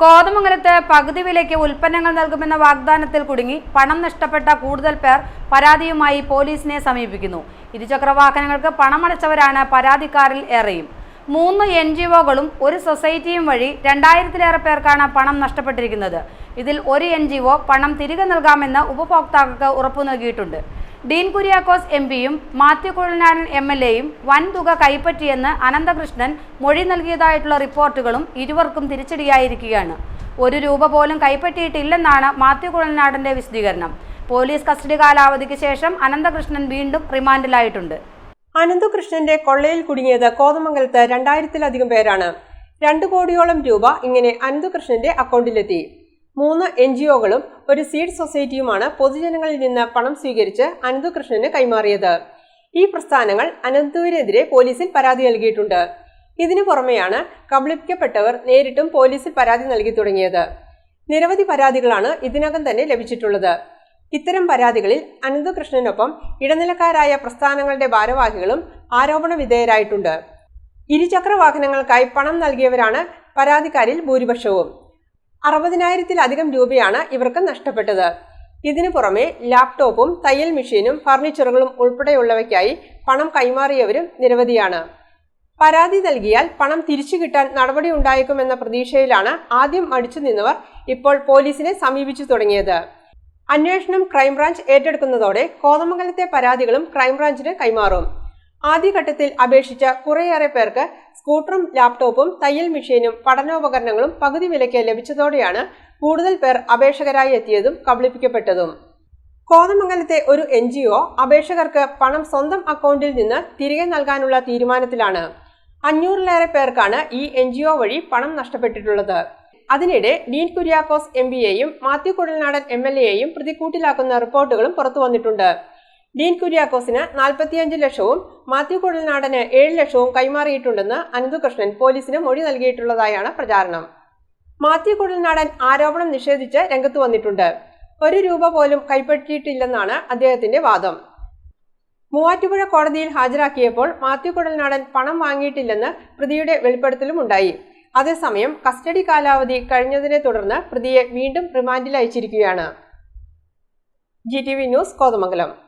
കോതമംഗലത്ത് പകുതി വിലയ്ക്ക് ഉൽപ്പന്നങ്ങൾ നൽകുമെന്ന വാഗ്ദാനത്തിൽ കുടുങ്ങി പണം നഷ്ടപ്പെട്ട കൂടുതൽ പേർ പരാതിയുമായി പോലീസിനെ സമീപിക്കുന്നു. ഇരുചക്ര വാഹനങ്ങൾക്ക് പണമടച്ചവരാണ് പരാതിക്കാരിൽ ഏറെയും. മൂന്ന് എൻ ജി ഒകളും ഒരു സൊസൈറ്റിയും വഴി രണ്ടായിരത്തിലേറെ പേർക്കാണ് പണം നഷ്ടപ്പെട്ടിരിക്കുന്നത്. ഇതിൽ ഒരു എൻ പണം തിരികെ നൽകാമെന്ന് ഉപഭോക്താക്കൾക്ക് ഉറപ്പു നൽകിയിട്ടുണ്ട്. ഡീൻ കുര്യാക്കോസ് എം പിയും മാത്യു കുഴൽനാടൻ എം എൽ എയും വൻതുക കൈപ്പറ്റിയെന്ന് അനന്തകൃഷ്ണൻ മൊഴി നൽകിയതായിട്ടുള്ള റിപ്പോർട്ടുകളും ഇരുവർക്കും തിരിച്ചടിയായിരിക്കുകയാണ്. ഒരു രൂപ പോലും കൈപ്പറ്റിയിട്ടില്ലെന്നാണ് മാത്യു കുഴൽനാടന്റെ വിശദീകരണം. പോലീസ് കസ്റ്റഡി കാലാവധിക്ക് ശേഷം അനന്തകൃഷ്ണൻ വീണ്ടും റിമാൻഡിലായിട്ടുണ്ട്. അനന്തകൃഷ്ണന്റെ കൊള്ളയിൽ കുടുങ്ങിയത് കോതമംഗലത്ത് രണ്ടായിരത്തിലധികം പേരാണ്. രണ്ടു കോടിയോളം രൂപ ഇങ്ങനെ അനന്തകൃഷ്ണന്റെ അക്കൗണ്ടിലെത്തി. മൂന്ന് എൻ ജി ഒകളും ഒരു സീഡ് സൊസൈറ്റിയുമാണ് പൊതുജനങ്ങളിൽ നിന്ന് പണം സ്വീകരിച്ച് അനന്തകൃഷ്ണന് കൈമാറിയത്. ഈ പ്രസ്ഥാനങ്ങൾ അനന്തുവിനെതിരെ പോലീസിൽ പരാതി നൽകിയിട്ടുണ്ട്. ഇതിനു പുറമെയാണ് കബളിപ്പിക്കപ്പെട്ടവർ നേരിട്ടും പോലീസിൽ പരാതി നൽകി തുടങ്ങിയത്. നിരവധി പരാതികളാണ് ഇതിനകം തന്നെ ലഭിച്ചിട്ടുള്ളത്. ഇത്തരം പരാതികളിൽ അനന്തകൃഷ്ണനൊപ്പം ഇടനിലക്കാരായ പ്രസ്ഥാനങ്ങളുടെ ഭാരവാഹികളും ആരോപണ വിധേയരായിട്ടുണ്ട് ഇരുചക്ര വാഹനങ്ങൾക്കായി പണം നൽകിയവരാണ് പരാതിക്കാരിൽ ഭൂരിപക്ഷവും. അറുപതിനായിരത്തിലധികം രൂപയാണ് ഇവർക്ക് നഷ്ടപ്പെട്ടത്. ഇതിനു പുറമെ ലാപ്ടോപ്പും തയ്യൽ മെഷീനും ഫർണിച്ചറുകളും ഉൾപ്പെടെയുള്ളവയ്ക്കായി പണം കൈമാറിയവരും നിരവധിയാണ്. പരാതി നൽകിയാൽ പണം തിരിച്ചു കിട്ടാൻ നടപടി ഉണ്ടായേക്കുമെന്ന പ്രതീക്ഷയിലാണ് ആദ്യം മടിച്ചു നിന്നവർ ഇപ്പോൾ പോലീസിനെ സമീപിച്ചു തുടങ്ങിയത്. അന്വേഷണം ക്രൈംബ്രാഞ്ച് ഏറ്റെടുക്കുന്നതോടെ കോതമംഗലത്തെ പരാതികളും ക്രൈംബ്രാഞ്ചിന് കൈമാറും. ആദ്യഘട്ടത്തിൽ അപേക്ഷിച്ച കുറേയേറെ പേർക്ക് സ്കൂട്ടറും ലാപ്ടോപ്പും തയ്യൽ മെഷീനും പഠനോപകരണങ്ങളും പകുതി വിലയ്ക്ക് ലഭിച്ചതോടെയാണ് കൂടുതൽ പേർ അപേക്ഷകരായി എത്തിയതും കബളിപ്പിക്കപ്പെട്ടതും. കോതമംഗലത്തെ ഒരു എൻ അപേക്ഷകർക്ക് പണം സ്വന്തം അക്കൗണ്ടിൽ നിന്ന് തിരികെ നൽകാനുള്ള തീരുമാനത്തിലാണ്. അഞ്ഞൂറിലേറെ പേർക്കാണ് ഈ എൻ വഴി പണം നഷ്ടപ്പെട്ടിട്ടുള്ളത്. അതിനിടെ ഡീൻ കുര്യാക്കോസ് എം പിയെയും മാത്യു കുടൽനാടൻ എം എൽ എയെയും പ്രതിക്കൂട്ടിലാക്കുന്ന റിപ്പോർട്ടുകളും പുറത്തു വന്നിട്ടുണ്ട് ഡീൻ കുര്യാക്കോസിന് നാൽപ്പത്തിയഞ്ച് ലക്ഷവും മാത്യു കുഴൽനാടന് ഏഴ് ലക്ഷവും കൈമാറിയിട്ടുണ്ടെന്ന് അനന്തുകൃഷ്ണൻ പോലീസിന് മൊഴി നൽകിയിട്ടുള്ളതായാണ് പ്രചാരണം. മാത്യു കുഴൽനാടൻ ആരോപണം നിഷേധിച്ച് രംഗത്ത് വന്നിട്ടുണ്ട്. ഒരു രൂപ പോലും കൈപ്പറ്റിയിട്ടില്ലെന്നാണ് അദ്ദേഹത്തിന്റെ വാദം. മൂവാറ്റുപുഴ കോടതിയിൽ ഹാജരാക്കിയപ്പോൾ മാത്യു കുഴൽനാടൻ പണം വാങ്ങിയിട്ടില്ലെന്ന് പ്രതിയുടെ വെളിപ്പെടുത്തലും ഉണ്ടായി. അതേസമയം കസ്റ്റഡി കാലാവധി കഴിഞ്ഞതിനെ തുടർന്ന് പ്രതിയെ വീണ്ടും റിമാൻഡിൽ അയച്ചിരിക്കുകയാണ്. G T V news Kothamangalam.